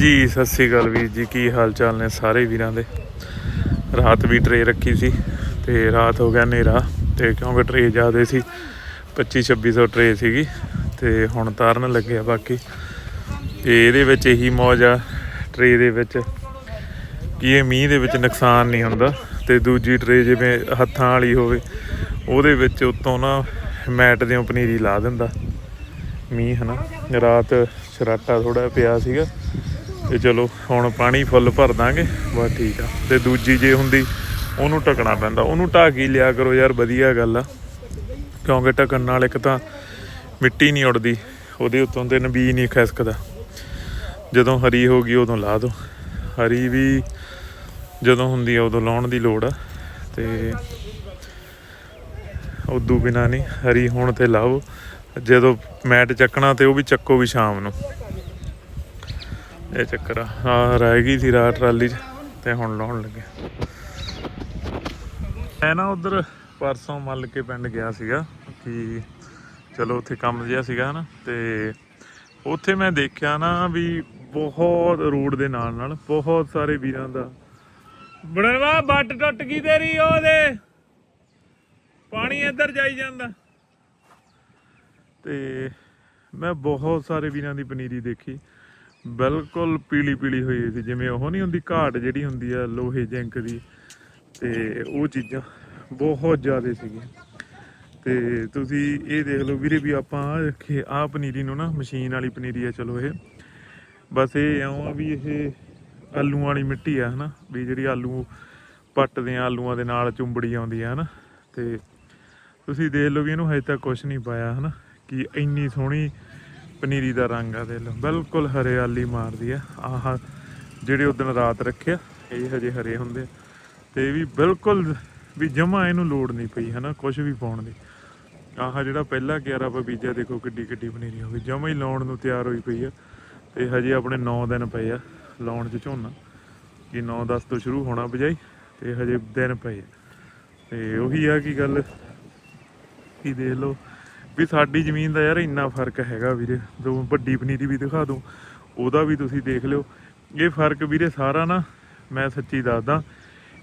ਜੀ, ਸਤਿ ਸ੍ਰੀ ਅਕਾਲ ਵੀਰ ਜੀ। ਕੀ ਹਾਲ ਚਾਲ ਨੇ ਸਾਰੇ ਵੀਰਾਂ ਦੇ? ਰਾਤ ਵੀ ਟਰੇ ਰੱਖੀ ਸੀ ਤੇ ਰਾਤ ਹੋ ਗਿਆ ਹਨੇਰਾ ਤੇ ਕਿਉਂਕਿ ਟਰੇ ਜ਼ਿਆਦੇ ਸੀ 25 2600 ਟਰੇ ਸੀਗੀ ਤੇ ਹੁਣ ਤਾਰਨ ਲੱਗਿਆ ਬਾਕੀ। ਤੇ ਇਹਦੇ ਵਿੱਚ ਇਹੀ ਮੌਜ ਆ ਟਰੇ ਦੇ ਵਿੱਚ ਕਿ ਇਹ ਮੀਂਹ ਦੇ ਵਿੱਚ ਨੁਕਸਾਨ ਨਹੀਂ ਹੁੰਦਾ ਤੇ ਦੂਜੀ ਟਰੇ ਜਿਵੇਂ ਹੱਥਾਂ ਵਾਲੀ ਹੋਵੇ, ਉਹਦੇ ਵਿੱਚ ਉਤੋਂ ਨਾ ਮੈਟ ਦੇ ਪਨੀਰੀ ਲਾ ਦਿੰਦਾ। ਮੀਂਹ ਹਨਾ, ਰਾਤ ਸ਼ਰਾਟਾ ਥੋੜਾ ਪਿਆ ਸੀਗਾ। ਤੇ ਚਲੋ, ਹੁਣ ਪਾਣੀ ਫੁੱਲ ਭਰ ਦਾਂਗੇ, ਬਸ ਠੀਕ ਆ। ਤੇ ਦੂਜੀ ਜੇ ਹੁੰਦੀ, ਉਹਨੂੰ ਢਕਣਾ ਪੈਂਦਾ। ਉਹਨੂੰ ਢਾਕ ਕੇ ਲਿਆ ਕਰੋ ਯਾਰ, ਵਧੀਆ ਗੱਲ ਆ। ਕਿਉਂਕਿ ਢਕਣ ਨਾਲ ਇੱਕ ਤਾਂ ਮਿੱਟੀ ਨਹੀਂ ਉੜਦੀ ਉਹਦੇ ਉੱਤੋਂ ਤੇ ਨਬੀ ਨਹੀਂ ਖਿਸਕਦਾ। ਜਦੋਂ ਹਰੀ ਹੋ ਗਈ, ਉਦੋਂ ਲਾ ਦੋ ਹਰੀ ਵੀ ਜਦੋਂ ਹੁੰਦੀ ਆ, ਉਦੋਂ ਲਾਉਣ ਦੀ ਲੋੜ ਆ। ਤੇ ਉਦੋਂ ਬਿਨਾ ਨਹੀਂ, ਹਰੀ ਹੋਣ ਤੇ ਲਾਓ। ਜਦੋਂ ਮੈਟ ਚੱਕਣਾ ਤੇ ਉਹ ਵੀ ਚੱਕੋ ਵੀ ਸ਼ਾਮ ਨੂੰ। ਇਹ ਚੱਕਰ ਆ। ਆਹ ਰਹਿ ਗਈ ਸੀ ਰਾਤ ਟਰਾਲੀ 'ਚ ਤੇ ਹੁਣ ਲਾਉਣ ਲੱਗੇ। ਮੈਂ ਨਾ ਉਧਰ ਪਰਸੋਂ ਮੱਲ ਕੇ ਪਿੰਡ ਗਿਆ ਸੀਗਾ ਕਿ ਚਲੋ ਉੱਥੇ ਕੰਮ ਜਿਹਾ ਸੀਗਾ ਨਾ ਤੇ ਉੱਥੇ ਮੈਂ ਦੇਖਿਆ ਨਾ ਵੀ ਬਹੁਤ ਰੋਡ ਦੇ ਨਾਲ ਨਾਲ ਬਹੁਤ ਸਾਰੇ ਵੀਰਾਂ ਦਾ ਬਣਵਾ ਬੱਟ ਟੁੱਟ ਗਈ ਤੇਰੀ ਉਹਦੇ। ਪਾਣੀ ਇੱਧਰ ਜਾਈ ਜਾਂਦਾ। ਤੇ ਮੈਂ ਬਹੁਤ ਸਾਰੇ ਵੀਰਾਂ ਦੀ ਪਨੀਰੀ ਦੇਖੀ। ਬਿਲਕੁਲ ਪੀਲੀ ਪੀਲੀ ਹੋਈ ਸੀ। ਜਿਵੇਂ ਉਹ ਨਹੀਂ ਹੁੰਦੀ, ਘਾਟ ਜਿਹੜੀ ਹੁੰਦੀ ਆ, ਲੋਹੇ ਜਿੰਕ ਦੀ, ਤੇ ਉਹ ਚੀਜ਼ਾਂ ਬਹੁਤ ਜ਼ਿਆਦਾ ਸੀਗੀਆਂ। ਤੇ ਤੁਸੀਂ ਇਹ ਦੇਖ ਲਓ ਵੀਰੇ ਵੀ ਆਪਾਂ ਆਹ ਆ ਪਨੀਰੀ ਨੂੰ ਨਾ ਮਸ਼ੀਨ ਵਾਲੀ ਪਨੀਰੀ ਆ, ਚਲੋ ਇਹ। ਬਸ ਇਹ ਇਉਂ ਆ ਵੀ ਇਹ ਆਲੂਆਂ ਵਾਲੀ ਮਿੱਟੀ ਆ, ਹਨਾ? ਵੀ ਜਿਹੜੀ ਆਲੂ ਪੱਟਦੇ ਆ, ਆਲੂਆਂ ਦੇ ਨਾਲ ਚੁੰਬੜੀ ਆਉਂਦੀ ਆ ਹਨਾ? ਤੇ ਤੁਸੀਂ ਦੇਖ ਲਓ ਵੀ ਇਹਨੂੰ ਹਜੇ ਤੱਕ ਕੁਝ ਨਹੀਂ ਪਾਇਆ, ਹਨਾ? ਕਿ ਇੰਨੀ ਸੋਹਣੀ ਪਨੀਰੀ ਦਾ ਰੰਗ ਆ ਦੇਖ ਲਓ। ਬਿਲਕੁਲ ਹਰਿਆਲੀ ਮਾਰਦੀ ਆ। ਆਹ ਜਿਹੜੇ ਉਦੋਂ ਰਾਤ ਰੱਖਿਆ, ਇਹ ਹਜੇ ਹਰੇ ਹੁੰਦੇ ਆ। ਤੇ ਇਹ ਵੀ ਬਿਲਕੁਲ ਵੀ ਜਮਾ ਇਹਨੂੰ ਲੋੜ ਨਹੀਂ ਪਈ, ਹਨਾ ਕੁਝ ਵੀ ਪਾਉਣ ਦੀ। ਆਹ ਜਿਹੜਾ ਪਹਿਲਾ ਕਿਆਰਾ ਆਪਾਂ ਬੀਜਿਆ, ਦੇਖੋ ਕਿੱਡੀ ਕਿੱਡੀ ਪਨੀਰੀ ਹੋ ਗਈ ਜਮਾ ਹੀ ਲਾਉਣ ਨੂੰ ਤਿਆਰ ਹੋਈ ਪਈ ਆ। ਤੇ ਹਜੇ ਆਪਣੇ 9 ਦਿਨ ਪਏ ਆ ਲਾਉਣ ਚ ਝੋਨਾ। ਕਿ 9-10 ਤੋਂ ਸ਼ੁਰੂ ਹੋਣਾ ਬਜਾਈ, ਤੇ ਹਜੇ ਦਿਨ ਪਏ ਆ। ਤੇ ਉਹੀ ਆ ਕੀ ਗੱਲ, ਕੀ ਦੇਖ ਲਓ। ਵੀ ਸਾਡੀ ਜ਼ਮੀਨ ਦਾ ਯਾਰ ਇੰਨਾ ਫ਼ਰਕ ਹੈਗਾ ਵੀਰੇ, ਜੋ ਵੱਡੀ ਪਨੀਰੀ ਵੀ ਦਿਖਾ ਦੂੰ, ਉਹਦਾ ਵੀ ਤੁਸੀਂ ਦੇਖ ਲਿਓ। ਇਹ ਫ਼ਰਕ ਵੀਰੇ ਸਾਰਾ ਨਾ ਮੈਂ ਸੱਚੀ ਦੱਸਦਾ,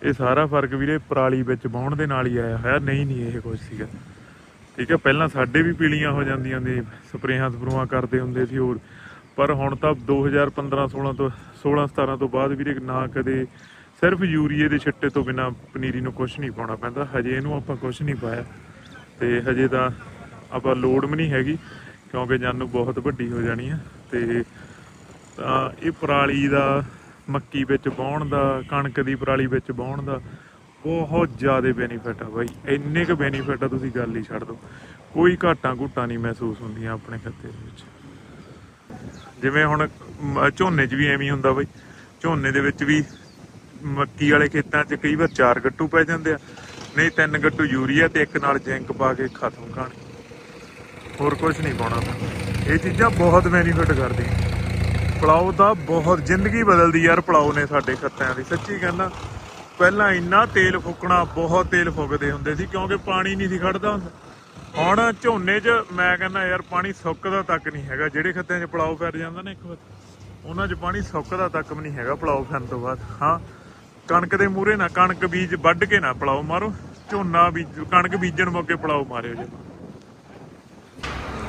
ਇਹ ਸਾਰਾ ਫ਼ਰਕ ਵੀਰੇ ਪਰਾਲੀ ਵਿੱਚ ਵਾਹੁਣ ਦੇ ਨਾਲ ਹੀ ਆਇਆ ਹੋਇਆ, ਨਹੀਂ ਨਹੀਂ ਇਹ ਕੁਝ ਸੀਗਾ। ਠੀਕ ਹੈ, ਪਹਿਲਾਂ ਸਾਡੇ ਵੀ ਪੀਲੀਆਂ ਹੋ ਜਾਂਦੀਆਂ ਨੇ ਸਪਰੇਹਾਂ ਸਪਰੂਆਂ ਕਰਦੇ ਹੁੰਦੇ ਸੀ ਹੋਰ, ਪਰ ਹੁਣ ਤਾਂ 2015 16 ਤੋਂ 16 17 ਤੋਂ ਬਾਅਦ ਵੀਰੇ ਨਾ ਕਦੇ ਸਿਰਫ ਯੂਰੀਏ ਦੇ ਛਿੱਟੇ ਤੋਂ ਬਿਨਾ ਪਨੀਰੀ ਨੂੰ ਕੁਝ ਨਹੀਂ ਪਾਉਣਾ ਪੈਂਦਾ, ਹਜੇ ਇਹਨੂੰ ਆਪਾਂ ਕੁਝ ਨਹੀਂ ਪਾਇਆ। ਤੇ ਹਜੇ ਤਾਂ ਆਪਾਂ ਲੋੜ ਵੀ ਨਹੀਂ ਹੈਗੀ, ਕਿਉਂਕਿ ਜਾਨੂੰ ਬਹੁਤ ਵੱਡੀ ਹੋ ਜਾਣੀ ਆ, ਤੇ ਤਾਂ ਇਹ ਪਰਾਲੀ ਦਾ ਮੱਕੀ ਵਿੱਚ ਵਾਹੁਣ ਦਾ, ਕਣਕ ਦੀ ਪਰਾਲੀ ਵਿੱਚ ਵਾਹੁਣ ਦਾ ਬਹੁਤ ਜ਼ਿਆਦਾ ਬੈਨੀਫਿਟ ਆ ਬਾਈ। ਇੰਨੇ ਕੁ ਬੈਨੀਫਿਟ ਆ, ਤੁਸੀਂ ਗੱਲ ਹੀ ਛੱਡ ਦਿਓ। ਕੋਈ ਘਾਟਾਂ ਘੁੱਟਾਂ ਨਹੀਂ ਮਹਿਸੂਸ ਹੁੰਦੀਆਂ ਆਪਣੇ ਖੱਤੇ ਦੇ ਵਿੱਚ। ਜਿਵੇਂ ਹੁਣ ਝੋਨੇ 'ਚ ਵੀ ਐਵੇਂ ਹੁੰਦਾ ਬਾਈ। ਝੋਨੇ ਦੇ ਵਿੱਚ ਵੀ ਮੱਕੀ ਵਾਲੇ ਖੇਤਾਂ 'ਚ ਕਈ ਵਾਰ ਚਾਰ ਗੱਟੂ ਪੈ ਜਾਂਦੇ ਆ, ਨਹੀਂ ਤਿੰਨ ਗੱਟੂ ਯੂਰੀਆ ਤੇ ਇੱਕ ਨਾਲ ਜ਼ਿੰਕ ਪਾ ਕੇ ਖਤਮ ਕਹਾਣੀ। ਹੋਰ ਕੁਝ ਨਹੀਂ ਪਾਉਣਾ। ਇਹ ਚੀਜ਼ਾਂ ਬਹੁਤ ਬੈਨੀਫਿਟ ਕਰਦੀਆਂ। ਪਲਾਓ ਦਾ ਬਹੁਤ, ਜ਼ਿੰਦਗੀ ਬਦਲਦੀ ਯਾਰ ਪਲਾਓ ਨੇ ਸਾਡੇ ਖੱਤਿਆਂ ਦੀ। ਸੱਚੀ ਕਹਿੰਦਾ ਪਹਿਲਾਂ ਇੰਨਾ ਤੇਲ ਫੁੱਕਣਾ, ਬਹੁਤ ਤੇਲ ਫੁੱਕਦੇ ਹੁੰਦੇ ਸੀ, ਕਿਉਂਕਿ ਪਾਣੀ ਨਹੀਂ ਸੀ ਖੜਦਾ ਹੁੰਦਾ। ਹੁਣ ਝੋਨੇ 'ਚ ਮੈਂ ਕਹਿੰਦਾ ਯਾਰ ਪਾਣੀ ਸੁੱਕਦਾ ਤੱਕ ਨਹੀਂ ਹੈਗਾ। ਜਿਹੜੇ ਖੱਤਿਆਂ 'ਚ ਪਲਾਓ ਫਿਰ ਜਾਂਦਾ ਨਾ ਇੱਕ ਵਾਰ, ਉਹਨਾਂ 'ਚ ਪਾਣੀ ਸੁੱਕਦਾ ਤੱਕ ਵੀ ਨਹੀਂ ਹੈਗਾ ਪਲਾਓ ਫਿਰਨ ਤੋਂ ਬਾਅਦ। ਹਾਂ, ਕਣਕ ਦੇ ਮੂਰੇ ਨਾ, ਕਣਕ ਬੀਜ ਵੱਢ ਕੇ ਨਾ ਪਲਾਓ ਮਾਰੋ। ਝੋਨਾ ਬੀਜ, ਕਣਕ ਬੀਜਣ ਮੌਕੇ ਪਲਾਓ ਮਾਰਿਓ ਜੀ।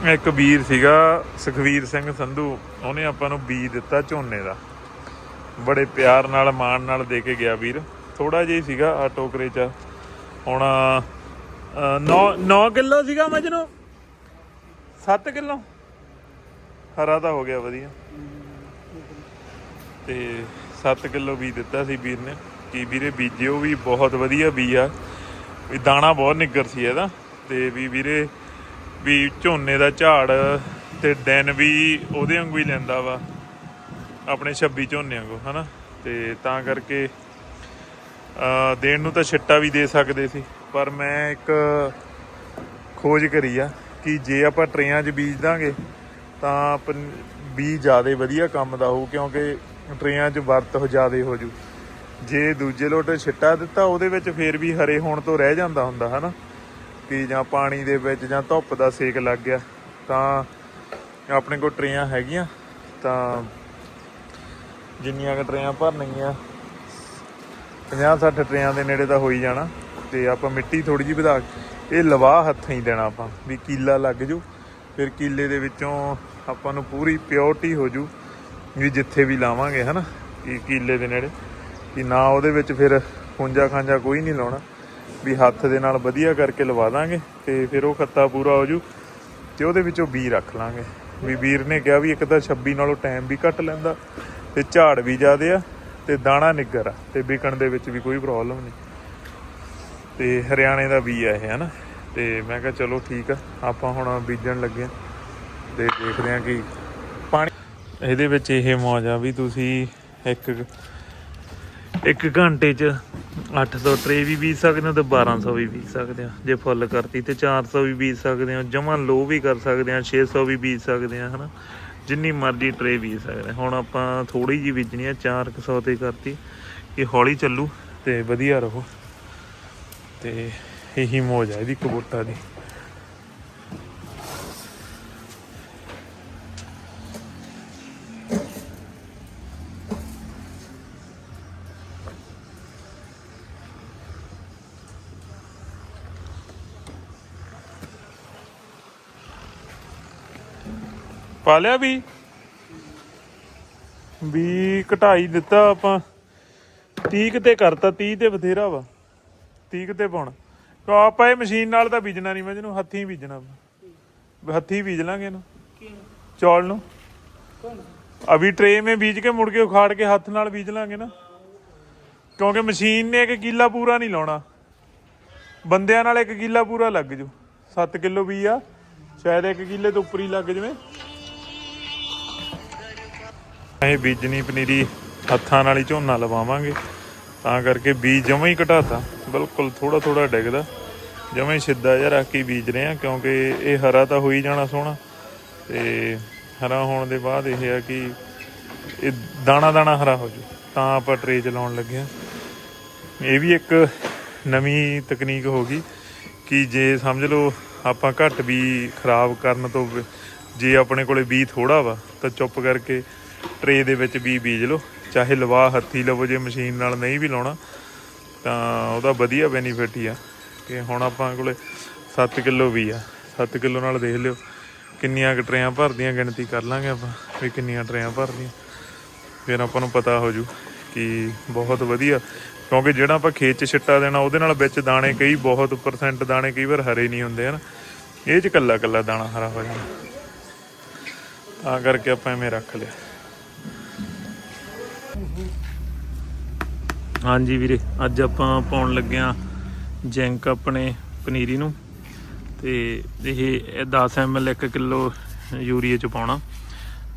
ਇੱਕ ਵੀਰ ਸੀਗਾ, ਸੁਖਵੀਰ ਸਿੰਘ ਸੰਧੂ। ਉਹਨੇ ਆਪਾਂ ਨੂੰ ਬੀਜ ਦਿੱਤਾ ਝੋਨੇ ਦਾ। ਬੜੇ ਪਿਆਰ ਨਾਲ, ਮਾਣ ਨਾਲ ਦੇ ਕੇ ਗਿਆ ਵੀਰ। ਥੋੜਾ ਜਿਹਾ ਸੀਗਾ ਆ ਟੋਕਰੇ ਚ। ਹੁਣ 9 9 ਕਿਲੋ ਸੀਗਾ ਮਜਨੂ? 7 ਕਿਲੋ? ਹਰਾ ਤਾਂ ਹੋ ਗਿਆ ਵਧੀਆ। ਤੇ 7 ਕਿਲੋ ਬੀਜ ਦਿੱਤਾ ਸੀ ਵੀਰ ਨੇ। ਕੀ ਵੀਰੇ, ਬੀਜਿਓ ਵੀ ਬਹੁਤ ਵਧੀਆ ਬੀਜ ਆ। ਵੀ ਦਾਣਾ ਬਹੁਤ ਨਿੱਗਰ ਸੀ ਇਹਦਾ। ਤੇ ਵੀ ਵੀਰੇ ਵੀ ਝੋਨੇ ਦਾ ਝਾੜ ਤੇ ਦਿਨ ਵੀ ਉਹਦੇ ਵਾਂਗੂ ਹੀ ਲੈਂਦਾ ਵਾ, ਆਪਣੇ 26 ਝੋਨਿਆਂ ਕੋ ਹਨਾ? ਤੇ ਤਾਂ ਕਰਕੇ ਅ ਦੇਣ ਨੂੰ ਤਾਂ ਛਿੱਟਾ ਵੀ ਦੇ ਸਕਦੇ ਸੀ, ਪਰ ਮੈਂ ਇੱਕ ਖੋਜ ਕਰੀ ਆ ਕਿ ਜੇ ਆਪਾਂ ਟਰੇਆਂ 'ਚ ਬੀਜ ਦਾਂਗੇ, ਤਾਂ ਬੀਜ ਜ਼ਿਆਦਾ ਵਧੀਆ ਕੰਮ ਦਾ ਹੋਊ, ਕਿਉਂਕਿ ਟਰੇਆਂ 'ਚ ਵਰਤ ਜ਼ਿਆਦਾ ਹੋ ਜੂ। ਜੇ ਦੂਜੇ ਲੋਟ ਛਿੱਟਾ ਦਿੱਤਾ, ਉਹਦੇ ਵਿੱਚ ਫੇਰ ਵੀ ਹਰੇ ਹੋਣ ਤੋਂ ਰਹਿ ਜਾਂਦਾ ਹੁੰਦਾ, ਹਨਾ? ਕਿ ਜਾਂ ਪਾਣੀ ਦੇ ਵਿੱਚ ਜਾਂ ਧੁੱਪ ਦਾ ਸੇਕ ਲੱਗ ਗਿਆ, ਤਾਂ ਆਪਣੇ ਕੋਲ ਟਰੇਆਂ ਹੈਗੀਆਂ, ਤਾਂ ਜਿੰਨੀਆਂ ਕੁ ਟਰੇਆਂ ਭਰਨਗੀਆਂ 50 60 ਟਰੇਆਂ ਦੇ ਨੇੜੇ ਤਾਂ ਹੋ ਹੀ ਜਾਣਾ, ਤੇ ਆਪਾਂ ਮਿੱਟੀ ਥੋੜੀ ਜਿਹੀ ਵਧਾ ਇਹ ਲਵਾ ਹੱਥਾਂ ਹੀ ਦੇਣਾ ਆਪਾਂ, ਵੀ ਕੀਲਾ ਲੱਗ ਜੂ, ਫਿਰ ਕੀਲੇ ਦੇ ਵਿੱਚੋਂ ਆਪਾਂ ਨੂੰ ਪੂਰੀ ਪਿਓਰਟੀ ਹੋ ਜੂ, ਵੀ ਜਿੱਥੇ ਵੀ ਲਾਵਾਂਗੇ, ਹਨਾ ਕੀ ਕੀਲੇ ਦੇ ਨੇੜੇ ਕਿ ਨਾ ਉਹਦੇ ਵਿੱਚ ਫਿਰ ਖੁੰਜਾ ਖਾਂਜਾ ਕੋਈ ਨਹੀਂ ਲਾਉਣਾ। ਵੀ ਹੱਥ ਦੇ ਨਾਲ ਵਧੀਆ ਕਰਕੇ ਲਵਾ ਦਾਂਗੇ ਤੇ ਫਿਰ ਉਹ ਖੱਤਾ ਪੂਰਾ ਹੋ ਜੂ ਤੇ ਉਹਦੇ ਵਿੱਚੋਂ ਬੀ ਰੱਖ ਲਾਂਗੇ। ਵੀ ਵੀਰ ਨੇ ਕਿਹਾ ਵੀ ਇੱਕ ਤਾਂ 26 ਨਾਲੋਂ ਟਾਈਮ ਵੀ ਘੱਟ ਲੈਂਦਾ ਤੇ ਝਾੜ ਵੀ ਜ਼ਿਆਦੇ ਆ ਤੇ ਦਾਣਾ ਨਿੱਗਰ ਆ ਤੇ ਵਿਕਣ ਦੇ ਵਿੱਚ ਵੀ ਕੋਈ ਪ੍ਰੋਬਲਮ ਨਹੀਂ। ਤੇ ਹਰਿਆਣੇ ਦਾ ਬੀ ਆ ਇਹ, ਹਨਾ? ਤੇ ਮੈਂ ਕਿਹਾ ਚਲੋ ਠੀਕ ਆ, ਆਪਾਂ ਹੁਣ ਬੀਜਣ ਲੱਗੇ ਆ ਤੇ ਦੇਖਦੇ ਆ ਕਿ ਪਾਣੀ ਇਹਦੇ ਵਿੱਚ ਇਹ ਮੌਜ ਆ ਵੀ ਤੁਸੀਂ ਇੱਕ ਇੱਕ ਘੰਟੇ 'ਚ 800 ਟਰੇ ਵੀ ਬੀਜ ਸਕਦੇ ਹੋ ਤੇ 1200 ਵੀ ਬੀਜ ਸਕਦੇ ਹੋ। ਜੇ ਫੁੱਲ ਕਰਤੀ ਤੇ 400 ਵੀ ਬੀਜ ਸਕਦੇ ਹੋ, ਜਮਾਂ ਲੋ ਵੀ ਕਰ ਸਕਦੇ ਆ 600 ਵੀ ਬੀਜ ਸਕਦੇ ਆ ਹਨਾ? ਜਿੰਨੀ ਮਰਜ਼ੀ ਟਰੇ ਬੀਜ ਸਕਦੇ ਹਾਂ। ਹੁਣ ਆਪਾਂ ਥੋੜੀ ਜਿਹੀ ਬੀਜਣੀ ਆ 400 ਤੇ ਕਰਤੀ। ਇਹ ਹੌਲੀ ਚੱਲੂ ਤੇ ਵਧੀਆ ਰਹੋ। ਤੇ ਇਹੀ ਮੌਜ ਆ ਇਹਦੀ ਕਬੂਤਰ ਦੀ। ਪਾ ਲਿਆ ਵੀ? ਵੀ ਘਟਾਈ ਦਿੱਤਾ ਆਪਾਂ। 30 ਤੇ ਕਰਤਾ 30 ਤੇ ਬਥੇਰਾ ਵਾ। 30 ਤੇ ਪਾਉਣਾ। ਤਾਂ ਆਪਾਂ ਇਹ ਮਸ਼ੀਨ ਨਾਲ ਤਾਂ ਬੀਜਣਾ ਨਹੀਂ ਮੈਂ ਇਹਨੂੰ ਹੱਥੀਂ ਬੀਜਣਾ ਹੱਥੀਂ ਬੀਜ ਲਾਂਗੇ ਇਹਨੂੰ। ਚੌਲ ਨੂੰ। ਅਭੀ ਟਰੇ ਮੇ ਬੀਜ ਕੇ ਮੁੜ ਕੇ ਉਖਾੜ ਕੇ ਹੱਥ ਨਾਲ ਬੀਜ ਲਾਂਗੇ ਨਾ। ਕਿਉਂਕਿ ਮਸ਼ੀਨ ਨੇ ਇੱਕ ਕਿੱਲਾ ਪੂਰਾ ਨਹੀਂ ਲਾਉਣਾ। ਬੰਦਿਆਂ ਨਾਲ ਇੱਕ ਕਿੱਲਾ ਪੂਰਾ ਲੱਗ ਜੂ। 7 ਕਿਲੋ ਵੀ ਆ। ਸ਼ਾਇਦ ਇੱਕ ਕਿੱਲੇ ਤੋਂ ਉੱਪਰ ਹੀ ਲੱਗ ਜਵੇ। ਇਹ ਬੀਜਣੀ ਪਨੀਰੀ ਹੱਥਾਂ ਨਾਲ ਹੀ ਝੋਨਾ ਲਵਾਵਾਂਗੇ। ਤਾਂ ਕਰਕੇ ਬੀਜ ਜਮਾਂ ਹੀ ਘਟਾਤਾ। ਬਿਲਕੁਲ ਥੋੜਾ ਥੋੜਾ ਡਿੱਗਦਾ। ਜਮਾ ਹੀ ਸਿੱਧਾ ਜਿਹਾ ਰੱਖ ਕੇ ਬੀਜ ਰਹੇ ਆ ਕਿਉਂਕਿ ਇਹ ਹਰਾ ਤਾਂ ਹੋ ਹੀ ਜਾਣਾ ਸੋਹਣਾ। ਤੇ ਹਰਾ ਹੋਣ ਦੇ ਬਾਅਦ ਇਹ ਆ ਕਿ ਇਹ ਦਾਣਾ ਦਾਣਾ ਹਰਾ ਹੋ ਜੂ ਤਾਂ ਆਪਾਂ ਟਰੇ ਚ ਲਾਉਣ ਲੱਗੇ ਆ ਇਹ ਵੀ ਇੱਕ ਨਵੀਂ ਤਕਨੀਕ ਹੋ ਗਈ ਕਿ ਜੇ ਸਮਝ ਲਓ ਆਪਾਂ ਘੱਟ ਵੀ ਖਰਾਬ ਕਰਨ ਤੋਂ ਜੇ ਆਪਣੇ ਕੋਲੇ ਬੀ ਥੋੜਾ ਵਾ, ਤਾਂ ਚੁੱਪ ਕਰਕੇ ਟਰੇ ਦੇ ਵਿੱਚ ਵੀ ਬੀਜ ਲਓ। ਚਾਹੇ ਲਵਾ ਹੱਥੀ ਲਵੋ, ਜੇ ਮਸ਼ੀਨ ਨਾਲ ਨਹੀਂ ਵੀ ਲਾਉਣਾ, ਤਾਂ ਉਹਦਾ ਵਧੀਆ ਬੈਨੀਫਿਟ ਹੀ ਆ। ਕਿ ਹੁਣ ਆਪਾਂ ਕੋਲੇ 7 ਕਿਲੋ ਵੀ ਆ। 7 ਕਿਲੋ ਨਾਲ ਦੇਖ ਲਿਓ, ਕਿੰਨੀਆਂ ਕੁ ਟਰੇਆਂ ਭਰਦੀਆਂ, ਗਿਣਤੀ ਕਰ ਲਾਂਗੇ ਆਪਾਂ ਵੀ ਕਿੰਨੀਆਂ ਟਰੇਆਂ ਭਰਦੀਆਂ। ਫਿਰ ਆਪਾਂ ਨੂੰ ਪਤਾ ਹੋ ਜੂ ਕਿ ਬਹੁਤ ਵਧੀਆ, ਕਿਉਂਕਿ ਜਿਹੜਾ ਆਪਾਂ ਖੇਤ 'ਚ ਛਿੱਟਾ ਦੇਣਾ, ਉਹਦੇ ਨਾਲ ਵਿੱਚ ਦਾਣੇ ਕਈ ਬਹੁਤ ਪਰਸੈਂਟ ਦਾਣੇ ਕਈ ਵਾਰ ਹਰੇ ਨਹੀਂ ਹੁੰਦੇ, ਹਨ। ਇਹ 'ਚ ਕੱਲਾ ਕੱਲਾ ਦਾਣਾ ਹਰਾ ਹੋ ਜਾਂਦਾ। ਤਾਂ ਕਰਕੇ ਆਪਾਂ ਐਵੇਂ ਰੱਖ ਲਿਆ। ਹਾਂਜੀ ਵੀਰੇ, ਅੱਜ ਆਪਾਂ ਪਾਉਣ ਲੱਗੇ ਆ ਜੈਂਕ ਆਪਣੇ ਪਨੀਰੀ ਨੂੰ ਤੇ ਇਹ 10 ml 1 ਕਿਲੋ ਯੂਰੀਆ ਚ ਪਾਉਣਾ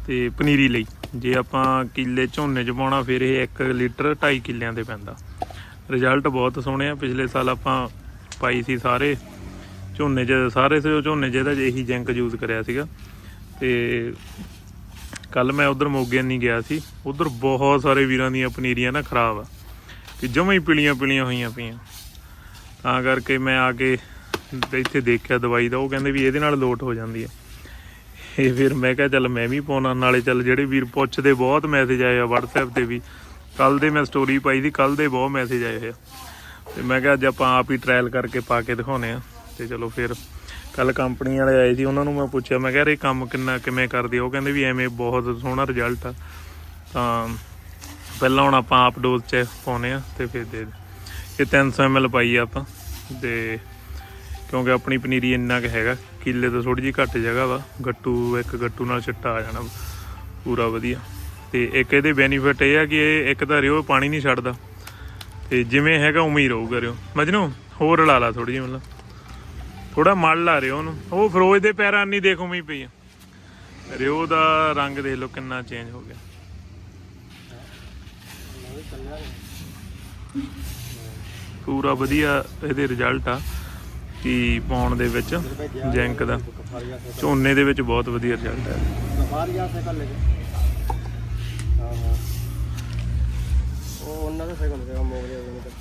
ਤੇ ਪਨੀਰੀ ਲਈ। ਜੇ ਆਪਾਂ ਕਿੱਲੇ ਝੋਨੇ ਚ ਪਾਉਣਾ, ਫਿਰ ਇਹ 1 ਲੀਟਰ 2.5 ਕਿੱਲਿਆਂ ਦੇ ਪੈਂਦਾ। ਰਿਜ਼ਲਟ ਬਹੁਤ ਸੋਹਣੇ ਆ, ਪਿਛਲੇ ਸਾਲ ਆਪਾਂ ਪਾਈ ਸੀ ਸਾਰੇ ਝੋਨੇ 'ਚ, ਸਾਰੇ ਝੋਨੇ 'ਚ ਇਹਦਾ ਇਹੀ ਜੈਂਕ ਯੂਜ਼ ਕਰਿਆ ਸੀਗਾ। ਤੇ ਕੱਲ ਮੈਂ ਉਧਰ ਮੋਗੇ ਨਹੀਂ ਗਿਆ ਸੀ, ਉਧਰ ਬਹੁਤ ਸਾਰੇ ਵੀਰਾਂ ਦੀਆਂ ਪਨੀਰੀਆਂ ਨਾ ਖਰਾਬ ਆ। ਕਿ ਜਮਾਂ ਹੀ ਪੀਲੀਆਂ ਪੀਲੀਆਂ ਹੋਈਆਂ ਪਈਆਂ। ਤਾਂ ਕਰਕੇ ਮੈਂ ਆ ਕੇ ਇੱਥੇ ਦੇਖਿਆ ਦਵਾਈ ਦਾ, ਉਹ ਕਹਿੰਦੇ ਵੀ ਇਹਦੇ ਨਾਲ ਲੋਟ ਹੋ ਜਾਂਦੀ ਹੈ। ਇਹ ਫਿਰ ਮੈਂ ਕਿਹਾ ਚੱਲ ਮੈਂ ਵੀ ਪਾਉਣਾ, ਨਾਲੇ ਚੱਲ ਜਿਹੜੇ ਵੀਰ ਪੁੱਛਦੇ ਬਹੁਤ ਮੈਸੇਜ ਆਏ ਆ WhatsApp ਤੇ ਵੀ। ਕੱਲ ਦੇ ਮੈਂ ਸਟੋਰੀ ਪਾਈ ਸੀ ਕੱਲ ਦੇ ਬਹੁਤ ਮੈਸੇਜ ਆਏ ਹੋਏ ਆ। ਤੇ ਮੈਂ ਕਿਹਾ ਅੱਜ ਆਪਾਂ ਆਪ ਹੀ ਟ੍ਰਾਇਲ ਕਰਕੇ ਪਾ ਕੇ ਦਿਖਾਉਨੇ ਆ ਤੇ ਚਲੋ ਫਿਰ ਕੱਲ ਕੰਪਨੀ ਵਾਲੇ ਆਏ ਸੀ, ਉਹਨਾਂ ਨੂੰ ਮੈਂ ਪੁੱਛਿਆ, ਮੈਂ ਕਿਹਾ ਇਹ ਕੰਮ ਕਿੰਨਾ, ਕਿਵੇਂ ਕਰਦੇ? ਉਹ ਕਹਿੰਦੇ ਵੀ ਐਵੇਂ ਬਹੁਤ ਸੋਹਣਾ ਰਿਜ਼ਲਟ ਆ। ਤਾਂ ਪਹਿਲਾਂ ਹੁਣ ਆਪਾਂ ਆਪ ਡੋਜ਼ ਚ ਪਾਉਨੇ ਆ ਤੇ ਫਿਰ ਦੇ ਇਹ 300 ml ਪਾਈ ਆ ਆਪਾਂ ਤੇ ਕਿਉਂਕਿ ਆਪਣੀ ਪਨੀਰੀ ਇੰਨਾ ਕੁ ਹੈਗਾ, ਕਿੱਲੇ ਤੋਂ ਥੋੜੀ ਜਿਹੀ ਘੱਟ ਜਗ੍ਹਾ ਵਾ, ਗੱਟੂ, ਇੱਕ ਗੱਟੂ ਨਾਲ ਛਿੱਟਾ ਆ ਜਾਣਾ ਪੂਰਾ ਵਧੀਆ। ਤੇ ਇੱਕ ਇਹਦੇ ਬੈਨੀਫਿਟ ਇਹ ਆ ਕਿ ਇਹ ਇੱਕ ਤਾਂ ਰਿਓ, ਪਾਣੀ ਨਹੀਂ ਛੱਡਦਾ। ਤੇ ਜਿਵੇਂ ਹੈਗਾ ਉਵੇਂ ਹੀ ਰਹੂਗਾ ਰਿਓ। ਮਜਨੂ, ਹੋਰ ਰਲਾ ਲਾ ਥੋੜੀ ਜਿਹੀ ਮਤਲਬ। ਥੋੜਾ ਮਲ ਲਾ ਰਿਓ ਉਹਨੂੰ। ਉਹ ਫਰੋਜ਼ ਦੇ ਪੈਰਾਂ ਨਹੀਂ ਦੇਖ ਉਵੇਂ ਹੀ ਪਈ ਆ। ਰਿਓ ਦਾ ਰੰਗ ਦੇਖ ਲਓ ਕਿੰਨਾ ਚੇਂਜ ਹੋ ਗਿਆ। ਪੂਰਾ ਵਧੀਆ ਇਹਦੇ ਰਿਜ਼ਲਟ ਆ ਕਿ ਪਾਉਣ ਦੇ ਵਿੱਚ, ਜੈਂਕ ਦਾ। ਝੋਨੇ ਦੇ ਵਿੱਚ ਬਹੁਤ ਵਧੀਆ ਰਿਜ਼ਲਟ ਆ। ਸਫਾਰੀਆ ਸੇ ਕਰ ਲੈਗੇ ਹਾਂ ਹਾਂ ਉਹ ਉਹਨਾਂ ਦਾ ਸਹੀ ਹੁੰਦਾ ਮੋਗਲੇ ਹੋ ਗਏ